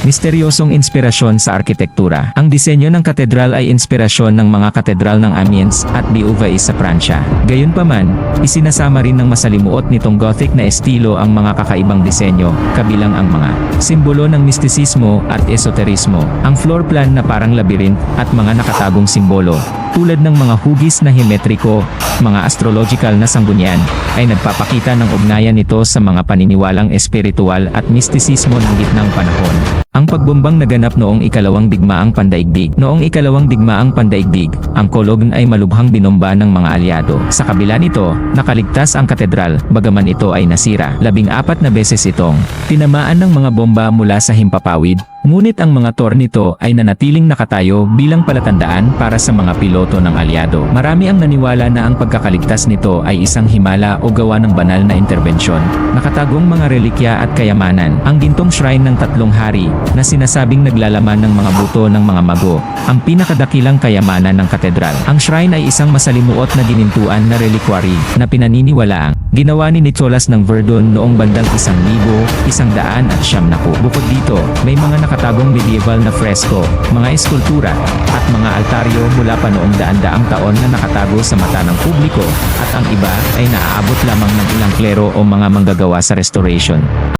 Misteryosong inspirasyon sa arkitektura. Ang disenyo ng katedral ay inspirasyon ng mga katedral ng Amiens at Beauvais sa Pransya. Gayunpaman, isinasama rin ng masalimuot nitong Gothic na estilo ang mga kakaibang disenyo, kabilang ang mga simbolo ng mistisismo at esoterismo, ang floor plan na parang labyrinth at mga nakatagong simbolo, tulad ng mga hugis na hemetriko, mga astrological na sanggunian, ay nagpapakita ng ugnayan nito sa mga paniniwalang espiritual at mistisismo ng gitnang panahon. Ang pagbombang naganap noong ikalawang digmaang pandaigdig. Noong ikalawang digmaang pandaigdig, ang Cologne ay malubhang binomba ng mga alyado. Sa kabila nito, nakaligtas ang katedral, bagaman ito ay nasira. Labing apat na beses itong tinamaan ng mga bomba mula sa himpapawid, ngunit ang mga tor nito ay nanatiling nakatayo bilang palatandaan para sa mga piloto ng alyado. Marami ang naniwala na ang pagkakaligtas nito ay isang himala o gawa ng banal na interbensyon. Nakatagong mga relikya at kayamanan. Ang gintong shrine ng tatlong hari na sinasabing naglalaman ng mga buto ng mga mago, ang pinakadakilang kayamanan ng katedral. Ang shrine ay isang masalimuot na ginintuan na reliquary na pinaniniwalaang ginawa ni Nicholas ng Verdun noong bandang isang libo, isang daan at siyam na po. Bukod dito, may mga nakatagong medieval na fresko, mga eskultura, at mga altaryo mula pa noong daan-daang taon na nakatago sa mata ng publiko, at ang iba ay naaabot lamang ng ilang klero o mga manggagawa sa restoration.